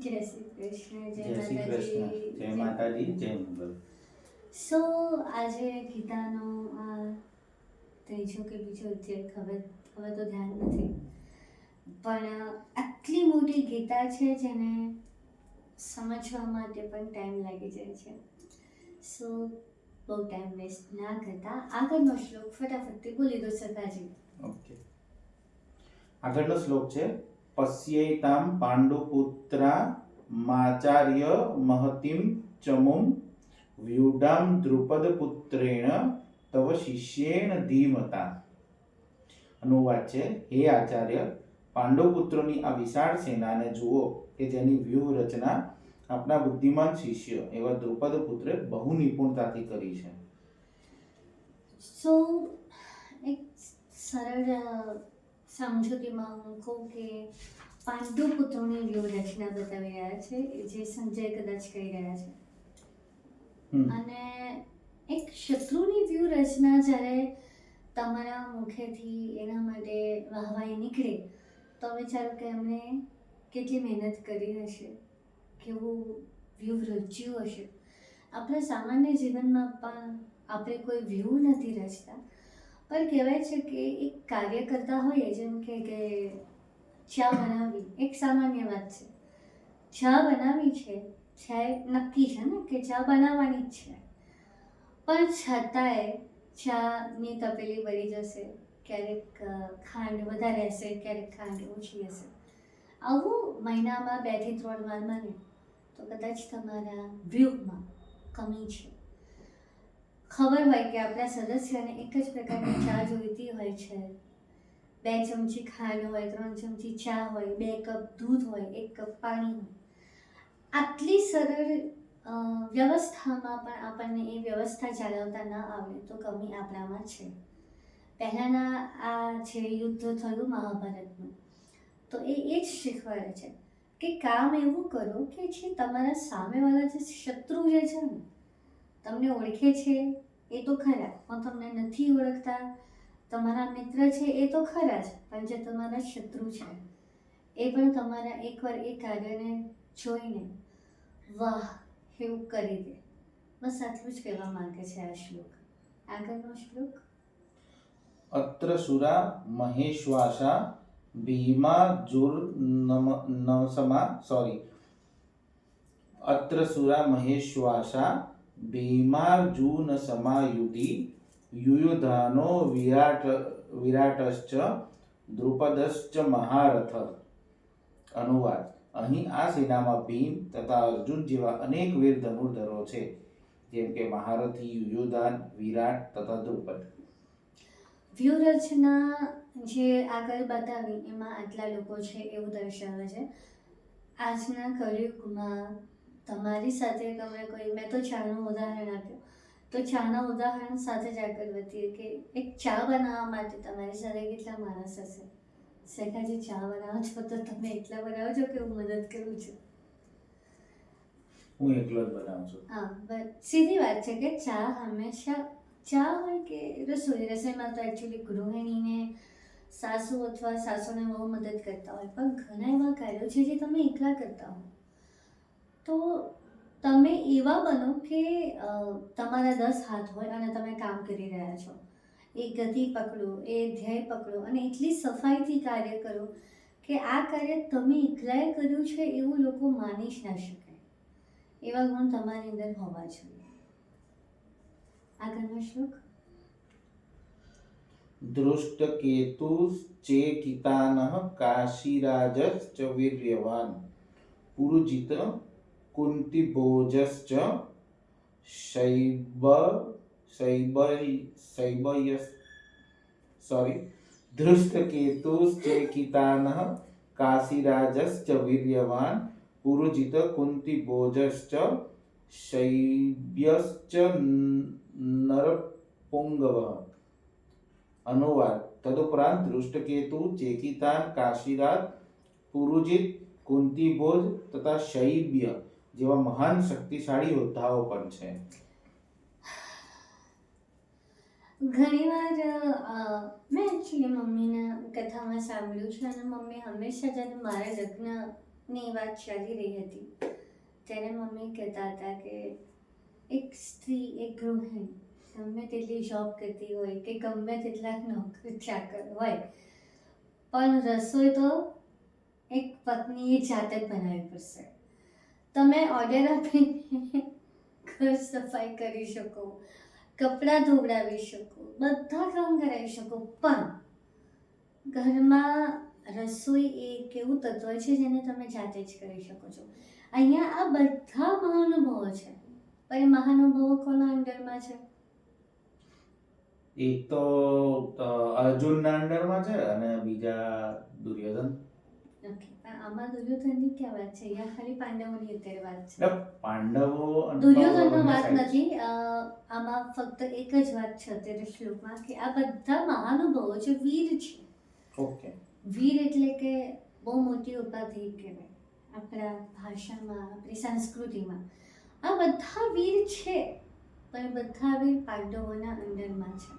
કૃષ્ણ જય શ્રી કૃષ્ણ. જય માતાજી જય મંગલ. સો આજે ગીતાનો આ ત્રીજો કે બીજો અધ્યાય ખબર હવે તો ધ્યાન નથી. પણ આટલી મોટી ગીતા છે જેને સમજવા માટે પણ ટાઈમ લાગી જાય છે. સો બહુ ટાઈમ વેસ્ટ ના કરતા. આગળનો શ્લોક ફટાફટથી બોલી દો સરદારજી. ઓકે. આગળનો શ્લોક છે પશ્યેતામ પાંડુપુત્રા માચાર્ય મહતિમ ચમુમ વ્યુડામ દ્રુપદ પુત્રેણ તવ શિષ્યેણ ધીમતા અનુવાદ છે હે આચાર્ય પાંડવપુત્રોની આ વિશાળ સેનાને જુઓ કે જેની વ્યૂહ રચના આપણા બુદ્ધિમાન શિષ્ય એવા દ્રુપદ પુત્રે બહુ નિપુણતાથી કરી છે સો એક સરળ સમજૂતીમાં હું કહું કે પાંડુ પુત્રોની વ્યૂહરચના બતાવી રહ્યા છે જે સંજય કદાચ કહી રહ્યા છે. અને એક શત્રુની વ્યૂહરચના જ્યારે તમારા મુખેથી એના માટે વાહવાઈ નીકળે તો વિચારો કે એમણે કેટલી મહેનત કરી હશે કેવું વ્યૂહ રચ્યું હશે. આપણા સામાન્ય જીવનમાં પણ આપણે કોઈ વ્યૂહ નથી રચતા. પણ કહેવાય છે કે એક કાર્ય કરતા હોઈએ, જેમ કે કે ચા બનાવવી, એક સામાન્ય વાત છે. ચા બનાવી છે, ચા નક્કી છે ને, કે ચા બનાવવાની જ છે. પણ છતાંય ચાની તપેલી ભરી જશે, ક્યારેક ખાંડ વધારે હશે, ક્યારેક ખાંડ ઓછી હશે. આવું મહિનામાં બેથી ત્રણ વાર બને તો કદાચ તમારા વ્યૂહમાં કમી છે. ખબર હોય કે આપણા સદસ્યોને એક જ પ્રકારની ચા જોઈતી હોય છે. બે ચમચી ખાંડ હોય, ત્રણ ચમચી ચા હોય, બે કપ દૂધ હોય, એક કપ પાણી હોય. આટલી સરળ વ્યવસ્થામાં પણ આપણને એ વ્યવસ્થા ચાલવતા ન આવડે તો કમી આપણામાં છે. પહેલાંના આ જે યુદ્ધ થયું મહાભારતનું, તો એ એ જ શીખવાડે છે કે કામ એવું કરો કે જે તમારા સામેવાળા જે શત્રુ જે છે ને તમને ઓળખે છે? એ તો ખરા, પણ તમને નથી ઓળખતા? તમારા મિત્ર છે, એ તો ખરા જ, પણ જે તમારા શત્રુ છે, એ પણ તમારા એકવાર એ કાર્યને જોઈને, વાહ, એવું કરી દે. બસ આટલું જ કહેવા માંગે છે આ શ્લોક. આગળનો શ્લોક? અત્ર સુરા મહેશ્વાસા ભીમા જુર નમસમા સોરી અત્ર સુરા મહેશ્વાસા ભીમાર્જુન સમાયુધિ યુયુધાનો વિરાટ, વિરાટશ્ચ, દ્રુપદશ્ચ મહારથ. અનુવાદ. અહીં આ સેનામાં ભીમ તથા અર્જુન જેવા અનેક વીર ધનુર્ધરો છે, જેમ કે મહારથી, યુયુધાન, વિરાટ તથા દ્રુપદ. વ્યૂહરચના જે આગળ બતાવી, એમાં આટલા લોકો છે એવું દર્શાવે છે. આજના કળિયુગમાં તમારી સાથે ગમે કોઈ મેં તો ચાનું ઉદાહરણ આપ્યું. તો ચાના ઉદાહરણ સાથે જ આગળ વધીએ કે એક ચા બનાવવા માટે તમારી સાથે કેટલા માણસ હશે? શેખાજી ચા બનાવો છો તો તમે એકલા બનાવો છો કે હું મદદ કરું છું? હું એકલો જ બનાવું છું. હા બટ સીધી વાત છે કે ચા હંમેશા ચા હોય કે રસોઈ રસોઈમાં તો એકચ્યુઅલી ગૃહિણીને સાસુ અથવા સાસુને બહુ મદદ કરતા હોય. પણ ઘણા એવા કાર્યો છે જે તમે એકલા કરતા હો. તો તમે એવા બનો કે તમારા દસ હાથ હોય અને તમે કામ કરી રહ્યા છો. એ ગતિ પકડો, એ ધ્યેય પકડો અને એટલી સફાઈથી કાર્ય કરો કે આ કાર્ય તમે એકલાએ કર્યું છે એવું લોકો માની જ ના શકે. એવા ગુણ તમારી અંદર હોવા જોઈએ. આગળનો શ્લોક. દૃષ્ટકેતુશ્ચેકિતાનઃ કાશીરાજશ્ચ વીર્યવાન. પુરુજિત કુંતિભોજશ્ચ શૈબ શૈબય શૈબયસ સોરી દૃષ્ટકેતુશ્ચેકિતાનઃ કાશીરાજશ્ચ વીર્યવાન પુરુજિત કુંતિભોજશ્ચ શૈબ્યશ્ચ નરપુંગવ અનુવાદ તદુપરાંત દૃષ્ટકેતુ ચેકિતાન કાશીરાજ પુરુજિત કુંતીભોજ તથા શૈબ્ય જેવા મહાન શક્તિશાળી યોદ્ધાઓ પણ છે. ઘણીવાર મેં એકચ્યુઅલી મમ્મીના કથામાં સાંભળ્યું છે અને મમ્મી હંમેશા જ્યારે મારા લગ્નની વાત ચાલી રહી હતી તેને મમ્મી કહેતા હતા કે એક સ્ત્રી, એક ગૃહિણી, ગમે તેટલી જોબ કરતી હોય કે ગમે તેટલા નોકરી ચાકર હોય, પણ રસોઈ તો એક પત્નીએ જાતે જ બનાવવી પડશે. તમે ઓર્ડર આપીને ઘર સફાઈ કરી શકો, કપડાં ધોવડાવી શકો, બધા કામ કરાવી શકો, પણ ઘરમાં રસોઈ એક એવું તત્વ છે જેને તમે જાતે જ કરી શકો છો. અહીંયા આ બધા મહાનુભવો છે. પણ એ મહાનુભવો કોના અંડરમાં છે? એક તો અર્જુનના અંડરમાં છે અને બીજા દુર્યોધન. ઓકે પણ આમાં દુર્યોધનની ક્યાં વાત છે? અહીંયા ખાલી પાંડવોની અત્યારે વાત છે. પાંડવો દુર્યોધનનો વાત નથી. આમાં ફક્ત એક જ વાત છે અત્યારે શ્લોકમાં કે આ બધા મહાનુભાવો છે વીર છે છે. ઓકે. વીર એટલે કે બહુ મોટી ઉપાધિ કહેવાય આપણા ભાષામાં આપણી સંસ્કૃતિમાં. આ બધા વીર છે પણ બધા વીર પાંડવોના અંડરમાં છે.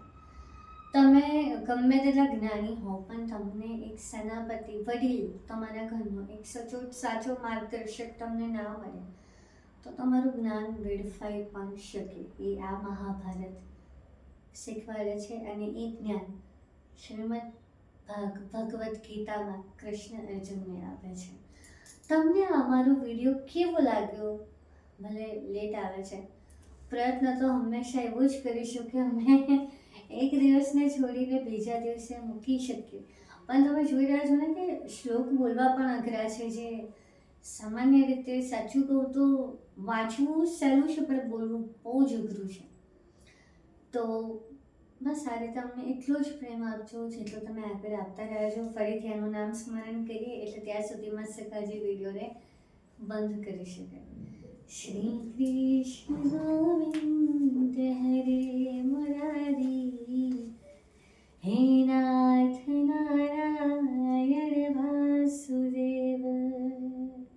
તમે ગમે તેટલા જ્ઞાની હો, પણ તમને એક સેનાપતિ વડીલ, તમારા ઘરનો એક સચોટ સાચો માર્ગદર્શક તમને ના મળે, તો તમારું જ્ઞાન વેડફાઈ પણ શકે. એ આ મહાભારત શીખવાડે છે અને એ જ્ઞાન શ્રીમદ ભાગ, ભગવદ્ ગીતામાં કૃષ્ણ અર્જુનને આપે છે. તમને અમારો વીડિયો કેવો લાગ્યો? ભલે લેટ આવે છે. પ્રયત્ન તો હંમેશા એવું જ કરીશું કે અમે. એક દિવસને છોડીને બીજા દિવસે મૂકી શકીએ પણ તમે જોઈ રહ્યા છો ને કે શ્લોક બોલવા પણ અઘરા છે જે સામાન્ય રીતે સાચું કહું તો વાંચવું સહેલું છે પણ બોલવું બહુ જ અઘરું છે. તો બસ આ રીતે અમને એટલો જ પ્રેમ આપજો, જેટલો તમે આગળ આપતા રહ્યા છો. ફરીથી એનું નામ સ્મરણ કરીએ, એટલે ત્યાં સુધીમાં સકાજી વિડીયોને બંધ કરી શકાય. શ્રી કૃષ્ણ ગોવિંદ હરે મુરારી Hey now.